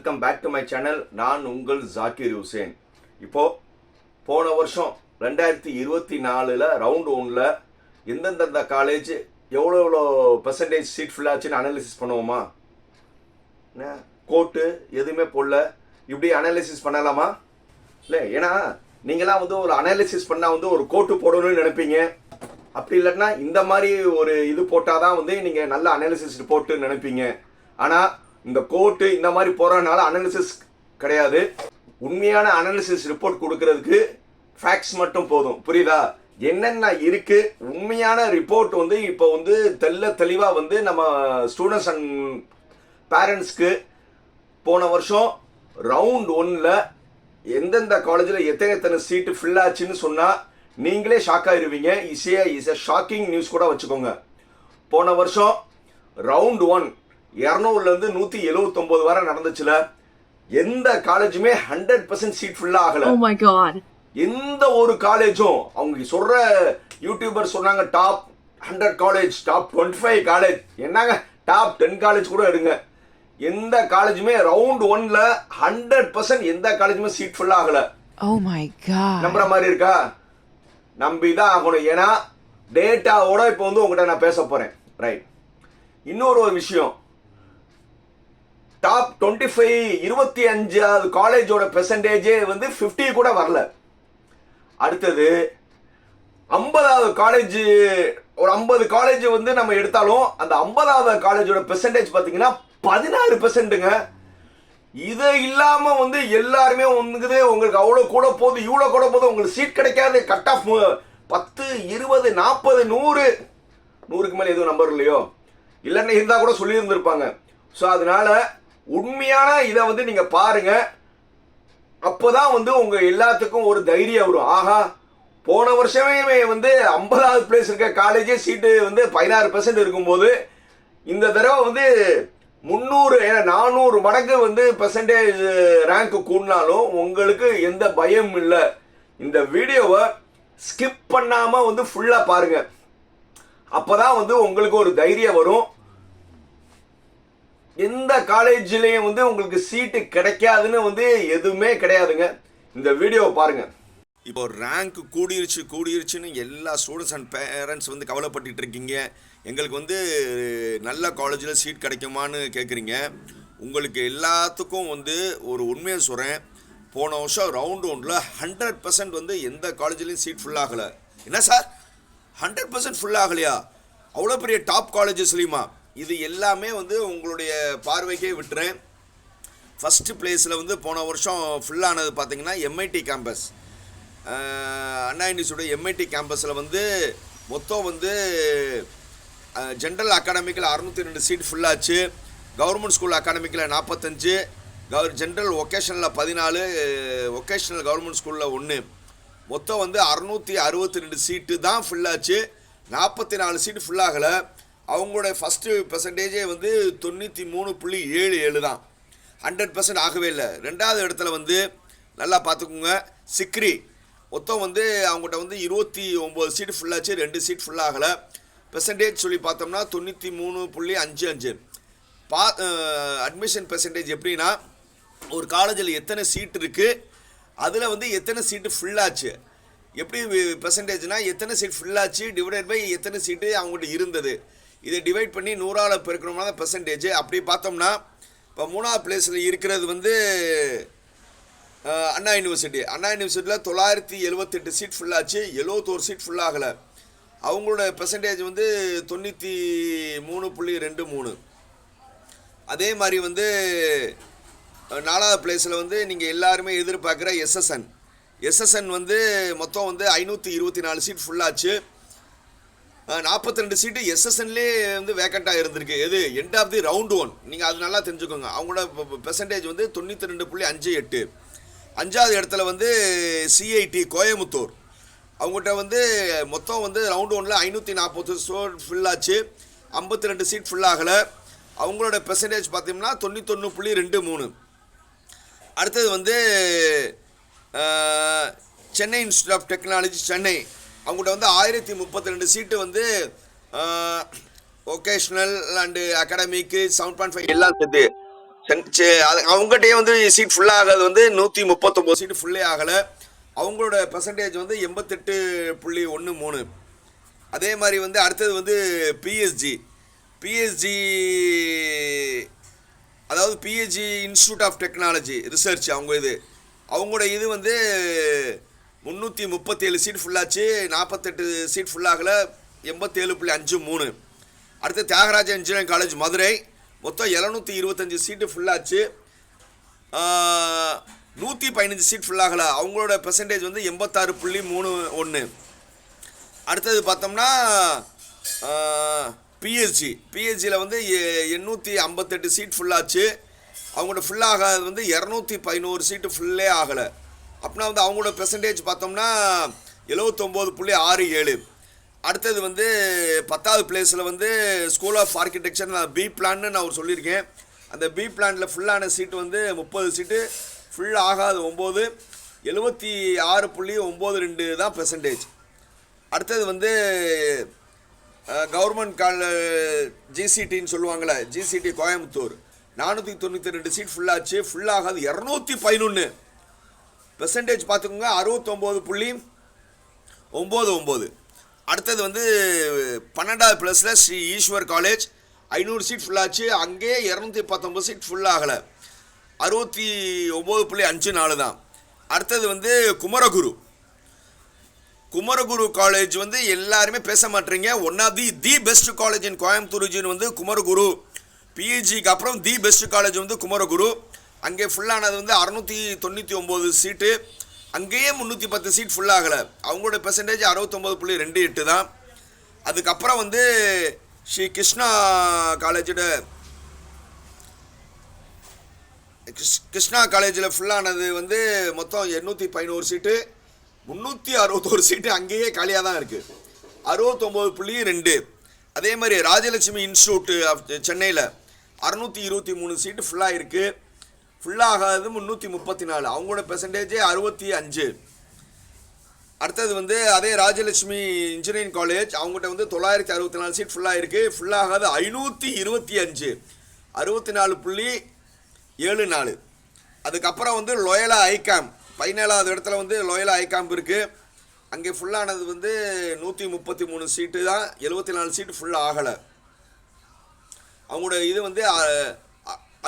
Welcome back to my channel நான் உங்கள் Zakir Hussein. இப்போ போன வருஷம் ரெண்டாயிரத்தி இருபத்தி நாலில் ரவுண்ட் ஒன்ல எந்தெந்தந்த காலேஜ் எவ்வளோ எவ்வளோ பெர்சன்டேஜ் சீட் ஃபில் ஆச்சுன்னு அனாலிசிஸ் பண்ணுவோமா? கோட்டு எதுவுமே போடல. இப்படி அனாலிசிஸ் பண்ணலாமா? இல்லை ஏன்னா நீங்களாம் வந்து ஒரு அனாலிசிஸ் பண்ணால் வந்து ஒரு கோட்டு போடணும்னு நினைப்பீங்க. அப்படி இல்லைன்னா இந்த மாதிரி ஒரு இது போட்டால் தான் வந்து நீங்கள் நல்ல அனாலிசிஸ் ரிப்போர்ட்டு நினைப்பீங்க. ஆனால் இந்த கோர்ட்டு இந்த மாதிரி போகிறதுனால அனாலிசிஸ் கிடையாது. உண்மையான அனாலிசிஸ் ரிப்போர்ட் கொடுக்கறதுக்கு ஃபேக்ட்ஸ் மட்டும் போதும். புரியுதா? என்னென்ன இருக்கு? உண்மையான ரிப்போர்ட் வந்து இப்போ வந்து தெல்ல தெளிவாக வந்து நம்ம ஸ்டூடெண்ட்ஸ் அண்ட் பேரண்ட்ஸ்க்கு போன வருஷம் ரவுண்ட் ஒன்னில் எந்தெந்த காலேஜில் எத்தனை எத்தனை சீட்டு ஃபில் ஆச்சுன்னு சொன்னால் நீங்களே ஷாக் ஆயிருவீங்க. இசையா இஸ் ஷாக்கிங் நியூஸ் கூட வச்சுக்கோங்க. போன வருஷம் ரவுண்ட் ஒன் இரநூறுலேருந்து நூற்றி எழுவத்தொம்போது வரை நடந்துச்சுல. எந்த காலேஜுமே ஹண்ட்ரட் பர்சன்ட் சீட் ஃபுல்லாக ஆகலை. எந்த ஒரு காலேஜும் அவங்க சொல்ற யூடியூபர் சொன்னாங்க top hundred college top twenty five college என்னங்க? டாப் டென் காலேஜ் கூட எடுங்க. எந்த காலேஜுமே ரவுண்ட் ஒன்ல ஹண்ட்ரட் பர்சன்ட் எந்த காலேஜுமே சீட் ஃபுல் ஆகல. Oh. நம்புற மாதிரி இருக்கா? நம்பி தான் ஆகணும். ஏன்னா டேட்டாவோட இப்போ வந்து உங்ககிட்ட நான் பேச போறேன். ரைட் இன்னொரு ஒரு விஷயம். டாப் டுவெண்ட்டி ஃபைவ் இருபத்தி அஞ்சாவது காலேஜோட பெர்சன்டேஜே வந்து 50 கூட வரல. அடுத்தது ஐம்பதாவது காலேஜ் ஒரு ஐம்பது காலேஜ் வந்து நம்ம எடுத்தாலும் அந்த ஐம்பதாவது காலேஜோட பெர்சன்டேஜ் பார்த்தீங்கன்னா பதினாறு பெர்சன்ட்டுங்க இது இல்லாம வந்து எல்லாருமே வந்துக்குது உங்களுக்கு அவ்வளோ கூட போகுது இவ்வளோ கூட போதும் உங்களுக்கு சீட் கிடைக்காது கட் ஆஃப் பத்து இருபது நாற்பது நூறு. நூறுக்கு மேலே எதுவும் நம்பர் இல்லையோ? இல்லைன்னு இருந்தால் கூட சொல்லியிருந்திருப்பாங்க. ஸோ அதனால உண்மையான இதை வந்து நீங்கள் பாருங்க. அப்போதான் வந்து உங்க எல்லாத்துக்கும் ஒரு தைரியம் வரும். ஆஹா போன வருஷமே வந்து ஐம்பதாவது பிளேஸ் இருக்க காலேஜே சீட்டு வந்து பதினாறு பெர்சன்ட் இருக்கும்போது இந்த தடவை வந்து முந்நூறு ஏன்னா நானூறு மடங்கு வந்து பெர்சன்டேஜ் ரேங்க் கூடினாலும் உங்களுக்கு எந்த பயம் இல்லை. இந்த வீடியோவை ஸ்கிப் பண்ணாமல் வந்து ஃபுல்லாக பாருங்கள் அப்போ தான் வந்து உங்களுக்கு ஒரு தைரியம் வரும். எந்த காலேஜ்லேயும் வந்து உங்களுக்கு சீட்டு கிடைக்காதுன்னு வந்து எதுவுமே கிடையாதுங்க. இந்த வீடியோவை பாருங்க. இப்போ ரேங்க் கூடிருச்சு கூடிருச்சுன்னு எல்லா ஸ்டூடெண்ட்ஸ் அண்ட் பேரண்ட்ஸ் வந்து கவலைப்பட்டு இருக்கீங்க. எங்களுக்கு வந்து நல்ல காலேஜில் சீட் கிடைக்குமான்னு கேட்குறீங்க உங்களுக்கு எல்லாத்துக்கும் வந்து ஒரு உண்மையை சொல்கிறேன் போன வருஷம் ரவுண்ட் ஒன்றில் ஹண்ட்ரட் பர்சன்ட் வந்து எந்த காலேஜ்லேயும் சீட் ஃபுல் ஆகலை. என்ன சார் ஹண்ட்ரட் பர்சன்ட் ஃபுல் ஆகலையா? அவ்வளோ பெரிய டாப் காலேஜஸ்லையுமா இது எல்லாமே வந்து உங்களுடைய பார்வைக்கே விட்டுறேன். ஃபஸ்ட்டு பிளேஸில் வந்து போன வருஷம் ஃபுல்லானது பார்த்திங்கன்னா எம்ஐடி கேம்பஸ் அண்ணா யூனிவர்சிட்டியோட எம்ஐடி கேம்பஸில் வந்து மொத்தம் வந்து ஜென்ரல் அகாடமிக்கில் அறுநூற்றி ரெண்டு சீட் ஃபுல்லாச்சு கவர்மெண்ட் ஸ்கூல் அகாடமிக்கில் நாற்பத்தஞ்சு கவர் ஜென்ரல் ஒகேஷனில் பதினாலு ஒகேஷனல் கவர்மெண்ட் ஸ்கூலில் ஒன்று மொத்தம் வந்து அறுநூற்றி அறுபத்தி ரெண்டு சீட்டு தான் ஃபுல்லாச்சு நாற்பத்தி நாலு சீட்டு ஃபுல்லாகலை அவங்களோட ஃபஸ்ட்டு பெர்சன்டேஜே வந்து தொண்ணூற்றி மூணு புள்ளி ஏழு ஏழு தான். ஹண்ட்ரட் பர்சன்ட் ஆகவே இல்லை. ரெண்டாவது இடத்துல வந்து நல்லா பார்த்துக்கோங்க சிக்ரி. மொத்தம் வந்து அவங்ககிட்ட வந்து இருபத்தி ஒம்பது சீட் ஃபுல்லாச்சு ரெண்டு சீட் ஃபுல்லாகலை பெர்சன்டேஜ் சொல்லி பார்த்தோம்னா தொண்ணூற்றி மூணு புள்ளி அஞ்சு அஞ்சு. பா அட்மிஷன் பெர்சன்டேஜ் எப்படின்னா ஒரு காலேஜில் எத்தனை சீட் இருக்குது அதில் வந்து எத்தனை சீட்டு ஃபுல்லாச்சு எப்படி பெர்சன்டேஜ்னால் எத்தனை சீட் ஃபுல்லாச்சு டிவைடட் பை எத்தனை சீட்டு அவங்ககிட்ட இருந்தது. இதை டிவைட் பண்ணி நூறால் பெருக்கணும்னா தான் பெர்சன்டேஜ் அப்படி பார்த்தோம்னா இப்போ மூணாவது பிளேஸில் இருக்கிறது வந்து அண்ணா யூனிவர்சிட்டி அண்ணா யூனிவர்சிட்டியில் தொள்ளாயிரத்தி எழுபத்தெட்டு சீட் ஃபுல்லாச்சு எழுபத்தோரு சீட் ஃபுல்லாகலை அவங்களோட பெர்சன்டேஜ் வந்து தொண்ணூற்றி மூணு புள்ளி ரெண்டு மூணு. அதே மாதிரி வந்து நாலாவது பிளேஸில் வந்து நீங்கள் எல்லாருமே எதிர்பார்க்குற எஸ்எஸ்என் எஸ்எஸ்என் வந்து மொத்தம் வந்து ஐநூற்றி இருபத்தி நாலு சீட் ஃபுல்லாச்சு நாற்பத்தி ரெண்டு சீட்டு எஸ்எஸ்என்லேயே வந்து வேக்கண்ட்டாக இருந்திருக்கு. எது? End of the round one நீங்கள் அது நல்லா தெரிஞ்சுக்கோங்க. அவங்களோட பெர்சன்டேஜ் வந்து தொண்ணூற்றி ரெண்டு புள்ளி அஞ்சு எட்டு. அஞ்சாவது இடத்துல வந்து சிஐடி கோயமுத்தூர் அவங்ககிட்ட வந்து மொத்தம் வந்து ரவுண்ட் ஒனில் ஐநூற்றி நாற்பது ஸ்டோர் ஃபுல்லாச்சு ஐம்பத்தி ரெண்டு சீட் ஃபுல்லாகலை அவங்களோட பெர்சன்டேஜ் பார்த்தீங்கன்னா தொண்ணூத்தொன்று புள்ளி ரெண்டு மூணு. அடுத்தது வந்து Chennai institute of technology Chennai. அவங்கள்ட்ட வந்து ஆயிரத்தி முப்பத்தி ரெண்டு சீட்டு வந்து vocational and அகாடமிக்கு seven point five எல்லாம் சேர்த்து. அவங்ககிட்டயே வந்து சீட் ஃபுல்லாக ஆகாது வந்து நூற்றி முப்பத்தொம்போது சீட்டு ஃபுல்லே ஆகலை. அவங்களோட பர்சன்டேஜ் வந்து எண்பத்தெட்டு புள்ளி ஒன்று மூணு. அதே மாதிரி வந்து அடுத்தது வந்து பிஎஸ்ஜி பிஎஸ்ஜி அதாவது பிஹெச்சி இன்ஸ்டியூட் ஆஃப் டெக்னாலஜி ரிசர்ச் அவங்க இது. அவங்களோட இது வந்து முந்நூற்றி முப்பத்தேழு சீட் ஃபுல்லாச்சு நாற்பத்தெட்டு சீட் ஃபுல்லாகல எண்பத்தேழு புள்ளி அஞ்சு மூணு. அடுத்து தியாகராஜ இன்ஜினியரிங் காலேஜ் மதுரை. மொத்தம் எழுநூற்றி இருபத்தஞ்சி சீட்டு ஃபுல்லாச்சு நூற்றி பதினஞ்சு சீட் ஃபுல்லாகல அவங்களோட பெர்சன்டேஜ் வந்து எண்பத்தாறு புள்ளி மூணு ஒன்று. அடுத்தது பார்த்தோம்னா பிஎஸ்ஜி பிஎஸ்ஜியில் வந்து எண்ணூற்றி ஐம்பத்தெட்டு சீட் ஃபுல்லாச்சு அவங்களோட ஃபுல்லாகாது வந்து இரநூத்தி பதினோரு சீட்டு ஃபுல்லே ஆகலை. அப்படின்னா வந்து அவங்களோட பெர்சன்டேஜ் பார்த்தோம்னா எழுவத்தொம்போது புள்ளி ஆறு ஏழு. அடுத்தது வந்து பத்தாவது பிளேஸில் வந்து ஸ்கூல் ஆஃப் ஆர்கிடெக்சர் நான் பி பிளான்னு நான் ஒரு சொல்லியிருக்கேன். அந்த பி பிளானில் ஃபுல்லான சீட்டு வந்து முப்பது சீட்டு ஃபுல் ஆகாது ஒம்பது எழுபத்தி ஆறு புள்ளி ஒம்பது ரெண்டு தான் பெர்சன்டேஜ் அடுத்தது வந்து கவர்மெண்ட் கால ஜிசிடின்னு சொல்லுவாங்களே ஜிசிடி கோயம்புத்தூர். நானூற்றி தொண்ணூற்றி ரெண்டு சீட் ஃபுல்லாச்சு ஃபுல்லாகாது இரநூத்தி பதினொன்று பெர்சன்டேஜ் பார்த்துக்கோங்க அறுபத்தொம்போது புள்ளி ஒம்பது ஒம்பது. அடுத்தது வந்து பன்னெண்டாவது ப்ளஸில் ஸ்ரீ ஈஸ்வர் காலேஜ் ஐநூறு சீட் ஃபுல்லாச்சு அங்கேயே இரநூத்தி பத்தொம்பது சீட் ஃபுல்லாகலை அறுபத்தி ஒம்பது புள்ளி அஞ்சு நாலு தான். அடுத்தது வந்து குமரகுரு. குமரகுரு காலேஜ் வந்து எல்லாருமே பேச மாட்டீங்க. One of the the best college in Coimbatore வந்து குமரகுரு. பிஹெச்சிக்கு அப்புறம் தி பெஸ்ட் காலேஜ் வந்து குமரகுரு. அங்கே ஃபுல்லானது வந்து அறநூற்றி தொண்ணூற்றி ஒம்பது சீட்டு அங்கேயே முந்நூற்றி பத்து சீட் ஃபுல் ஆகலை அவங்களோட பெர்சன்டேஜ் அறுபத்தொம்பது புள்ளி ரெண்டு எட்டு தான். அதுக்கப்புறம் வந்து ஸ்ரீ கிருஷ்ணா காலேஜோட கிருஷ்ணா காலேஜில் ஃபுல்லானது வந்து மொத்தம் எண்ணூற்றி பதினோரு சீட்டு முந்நூற்றி அறுபத்தோரு சீட்டு அங்கேயே காலியாக தான் இருக்குது அறுபத்தொம்போது புள்ளி ரெண்டு. அதே மாதிரி ராஜலட்சுமி இன்ஸ்டியூட் ஆஃப் சென்னையில் அறுநூற்றி இருபத்தி மூணு சீட்டு ஃபுல்லாக இருக்குது ஃபுல்லாகாதது முந்நூற்றி முப்பத்தி நாலு. அவங்களோட பெர்சன்டேஜே அறுபத்தி அஞ்சு. அடுத்தது வந்து அதே ராஜலட்சுமி இன்ஜினியரிங் காலேஜ் அவங்ககிட்ட வந்து தொள்ளாயிரத்தி அறுபத்தி நாலு சீட் ஃபுல்லாக இருக்குது ஃபுல்லாகாது ஐநூற்றி இருபத்தி அஞ்சு. அறுபத்தி நாலு புள்ளி ஏழு நாலு. அதுக்கப்புறம் வந்து லோயலா ஐகாம் பதினேழாவது இடத்துல வந்து லோயலா ஐகாம் இருக்குது அங்கே ஃபுல்லானது வந்து நூற்றி முப்பத்தி மூணு சீட்டு தான். எழுபத்தி நாலு சீட்டு ஃபுல்லாக ஆகலை அவங்களோட இது வந்து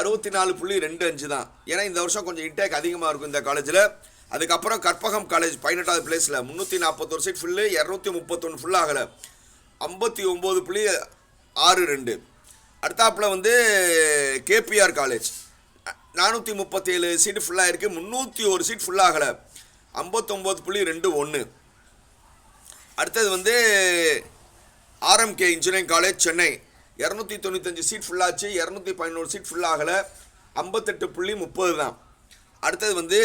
அறுபத்தி நாலு புள்ளி ரெண்டு அஞ்சு தான். ஏன்னா இந்த வருஷம் கொஞ்சம் இன்டேக் அதிகமாக இருக்கும் இந்த காலேஜில் அதுக்கப்புறம் கற்பகம் காலேஜ் பதினெட்டாவது பிளேஸில் முந்நூற்றி நாற்பத்தொரு சீட் ஃபுல்லு இரநூத்தி முப்பத்தொன்று ஃபுல் ஆகலை. ஐம்பத்தி ஒம்பது புள்ளி ஆறு ரெண்டு. அடுத்தாப்புல வந்து கேபிஆர் காலேஜ் நானூற்றி முப்பத்தேழு சீட்டு ஃபுல்லாக இருக்குது முந்நூற்றி ஒரு சீட் ஃபுல்லாகலை ஐம்பத்தொம்போது புள்ளி ரெண்டு ஒன்று அடுத்தது வந்து ஆர்எம்கே இன்ஜினியரிங் காலேஜ் சென்னை. இரநூத்தி தொண்ணூத்தஞ்சு சீட் ஃபுல்லாச்சு இரநூத்தி பதினோரு சீட் ஃபுல்லாகலை ஐம்பத்தெட்டு புள்ளி முப்பது தான். அடுத்தது வந்து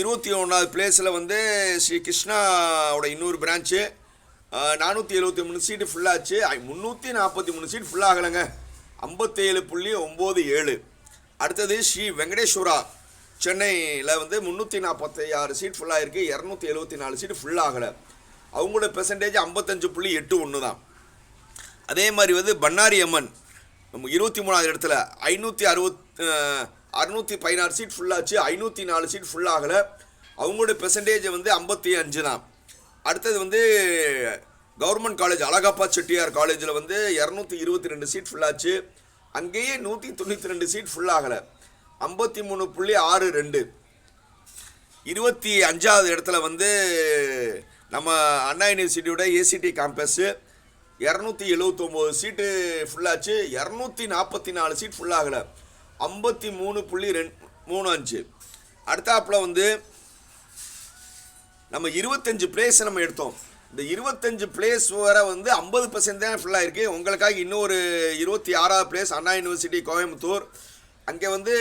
இருபத்தி ஒன்றாவது பிளேஸில் வந்து ஸ்ரீ கிருஷ்ணாவோட இன்னொரு பிரான்ச்சு நானூற்றி எழுபத்தி மூணு சீட்டு ஃபுல்லாச்சு முந்நூற்றி நாற்பத்தி மூணு சீட் ஃபுல்லாகலைங்க ஐம்பத்தேழு புள்ளி ஒம்பது ஏழு. அடுத்தது ஸ்ரீ வெங்கடேஸ்வரா. சென்னையில் வந்து முந்நூற்றி நாற்பத்தி ஆறு சீட் ஃபுல்லாக இருக்குது இரநூத்தி எழுபத்தி நாலு சீட் ஃபுல்லாகலை அவங்களோட பெர்சன்டேஜ் ஐம்பத்தஞ்சு புள்ளி எட்டு ஒன்று தான். அதே மாதிரி வந்து பண்ணாரி அம்மன் நம்ம இருபத்தி மூணாவது இடத்துல ஐநூற்றி அறுபத் அறுநூற்றி பதினாறு சீட் ஃபுல்லாச்சு ஐநூற்றி நாலு சீட் ஃபுல்லாகலை அவங்களோட பெர்சன்டேஜ் வந்து ஐம்பத்தி அஞ்சு தான். அடுத்தது வந்து கவர்மெண்ட் காலேஜ் அழகப்பா செட்டியார் காலேஜில் வந்து இரநூத்தி இருபத்தி ரெண்டு சீட் ஃபுல்லாச்சு அங்கேயே நூற்றி தொண்ணூற்றி ரெண்டு சீட் ஃபுல்லாகலை ஐம்பத்தி மூணு புள்ளி ஆறு ரெண்டு. இருபத்தி அஞ்சாவது இடத்துல வந்து நம்ம அண்ணா யூனிவர்சிட்டியோட ஏசிடி கேம்பஸ்ஸு இரநூத்தி எழுவத்தொம்போது சீட்டு ஃபுல்லாச்சு இரநூத்தி நாற்பத்தி நாலு சீட் ஃபுல்லாகலை ஐம்பத்தி மூணு புள்ளி ரெண்டு மூணு அஞ்சு. அடுத்தாப்புல வந்து நம்ம இருபத்தஞ்சு பிளேஸ் நம்ம எடுத்தோம். இந்த இருபத்தஞ்சு பிளேஸ் வர வந்து ஐம்பது பர்சன்ட் தான் ஃபுல்லாக இருக்குது உங்களுக்காக இன்னொரு இருபத்தி ஆறாவது பிளேஸ் அண்ணா யூனிவர்சிட்டி கோயம்புத்தூர். அங்கே வந்து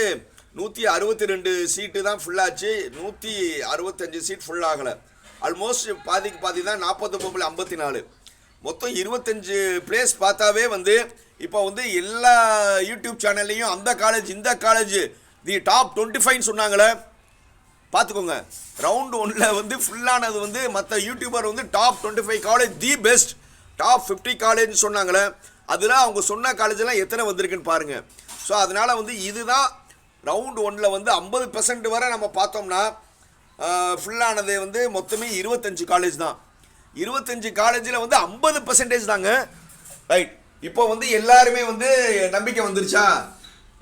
நூற்றி அறுபத்தி ரெண்டு சீட்டு தான் ஃபுல்லாச்சு நூற்றி அறுபத்தஞ்சு சீட் ஃபுல்லாகலை ஆல்மோஸ்ட் பாதிக்கு பாதி தான் நாற்பத்தொம்பது ஐம்பத்தி நாலு. மொத்தம் இருபத்தஞ்சு பிளேஸ் பார்த்தாவே வந்து இப்போ வந்து எல்லா யூடியூப் சேனல்லையும் அந்த காலேஜ் இந்த காலேஜ் தி டாப் டுவெண்ட்டி ஃபைவ்னு சொன்னாங்களே. பார்த்துக்கோங்க. ரவுண்ட் ஒன்றில் வந்து ஃபுல்லானது வந்து மற்ற யூடியூபர் வந்து top twenty five college the best top fifty காலேஜ்னு சொன்னாங்களே. அதில் அவங்க சொன்ன காலேஜெல்லாம் எத்தனை வந்திருக்குன்னு பாருங்கள் ஸோ அதனால் வந்து இதுதான் ரவுண்ட் ஒனில் வந்து ஐம்பது பெர்சன்ட் வரை நம்ம பார்த்தோம்னா ஃபுல்லானது வந்து மொத்தமே இருபத்தஞ்சு காலேஜ் தான். இருபத்தஞ்சு காலேஜில் வந்து ஐம்பது பர்சன்டேஜ் தாங்க. ரைட் இப்போ வந்து எல்லாருமே வந்து நம்பிக்கை வந்துருச்சா?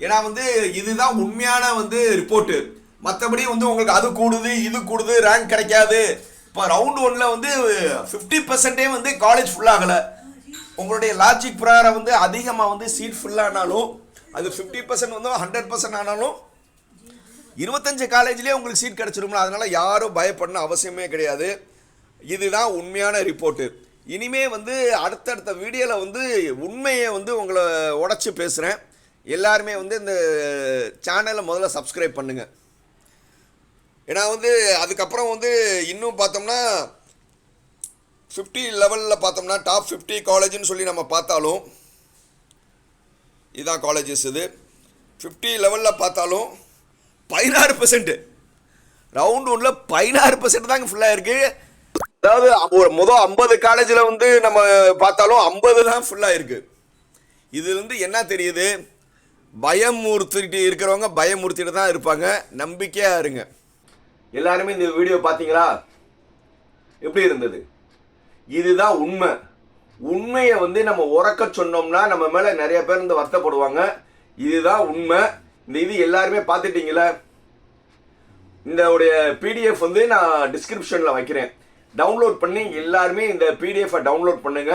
ஏன்னா வந்து இதுதான் உண்மையான வந்து ரிப்போர்ட்டு மற்றபடி வந்து உங்களுக்கு அது கூடுது இது கூடுது ரேங்க் கிடைக்காது. இப்போ ரவுண்ட் ஒன்ல வந்து ஃபிஃப்டி பர்சன்டே வந்து காலேஜ் ஃபுல்லாகலை உங்களுடைய லாஜிக் பிரகாரம் வந்து அதிகமாக வந்து சீட் ஃபுல்லானாலும் அது ஃபிஃப்டி பர்சன்ட் வந்து ஹண்ட்ரட் பர்சன்ட் ஆனாலும் இருபத்தஞ்சு காலேஜ்லேயே உங்களுக்கு சீட் கிடச்சிரும்ல. அதனால் யாரும் பயப்படணும் அவசியமே கிடையாது. இதுதான் உண்மையான ரிப்போர்ட்டு இனிமே வந்து அடுத்தடுத்த வீடியோவில் வந்து உண்மையை வந்து உங்களை உடச்சி பேசுகிறேன் எல்லாருமே வந்து இந்த சேனலை முதல்ல சப்ஸ்கிரைப் பண்ணுங்கள் ஏன்னா வந்து அதுக்கப்புறம் வந்து இன்னும் பார்த்தோம்னா ஃபிஃப்டி லெவலில் பார்த்தோம்னா டாப் ஃபிஃப்டி காலேஜ்னு சொல்லி நம்ம பார்த்தாலும் இதுதான் காலேஜஸ் இது. ஃபிஃப்டி லெவலில் பார்த்தாலும் பதினாறு பர்சன்ட்டு ரவுண்ட் ஒன்றில் பதினாறு பர்சன்ட் தாங்க ஃபுல்லாக இருக்குது அதாவது ஒரு மொதல் ஐம்பது காலேஜில் வந்து நம்ம பார்த்தாலும் ஐம்பது தான் ஃபுல்லாக இருக்குது இதுலேருந்து என்ன தெரியுது? பயமுறுத்திட்டு இருக்கிறவங்க பயமுறுத்திட்டு தான் இருப்பாங்க. நம்பிக்கையாக இருங்க. எல்லாருமே இந்த வீடியோ பார்த்தீங்களா? எப்படி இருந்தது? இதுதான் உண்மை. உண்மையை வந்து நம்ம உறக்க சொன்னோம்னா நம்ம மேலே நிறைய பேர் வந்து வருத்தப்படுவாங்க. இதுதான் உண்மை. இந்த இது எல்லாருமே பார்த்துட்டீங்களே? இந்த உடைய பிடிஎஃப் வந்து நான் டிஸ்கிரிப்ஷனில் வைக்கிறேன். டவுன்லோட் பண்ணி எல்லாருமே இந்த பிடிஎஃபை டவுன்லோட் பண்ணுங்க.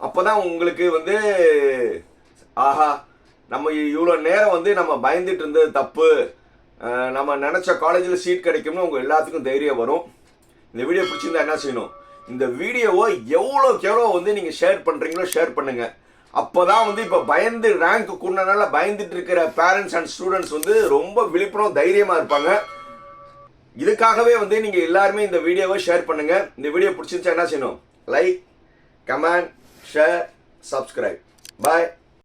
அப்போ தான் உங்களுக்கு வந்து ஆஹா நம்ம இவ்வளோ நேரம் வந்து நம்ம பயந்துட்டு இருந்தது தப்பு. நம்ம நினச்ச காலேஜில் சீட் கிடைக்கும்னு உங்கள் எல்லாத்துக்கும் தைரியம் வரும். இந்த வீடியோ பிடிச்சிருந்தா என்ன செய்யணும்? இந்த வீடியோவை எவ்வளோக்கு எவ்வளோ வந்து நீங்கள் ஷேர் பண்ணுறீங்களோ ஷேர் பண்ணுங்கள் அப்போ தான் வந்து இப்போ பயந்து ரேங்க் கூடனால பயந்துட்டு இருக்கிற பேரண்ட்ஸ் அண்ட் ஸ்டூடெண்ட்ஸ் வந்து ரொம்ப விழிப்புணர்வு தைரியமாக இருப்பாங்க. இதுக்காகவே வந்து நீங்கள் எல்லாருமே இந்த வீடியோவை ஷேர் பண்ணுங்கள் இந்த வீடியோ பிடிச்சிருந்தா என்ன செய்யணும்? Like comment share subscribe bye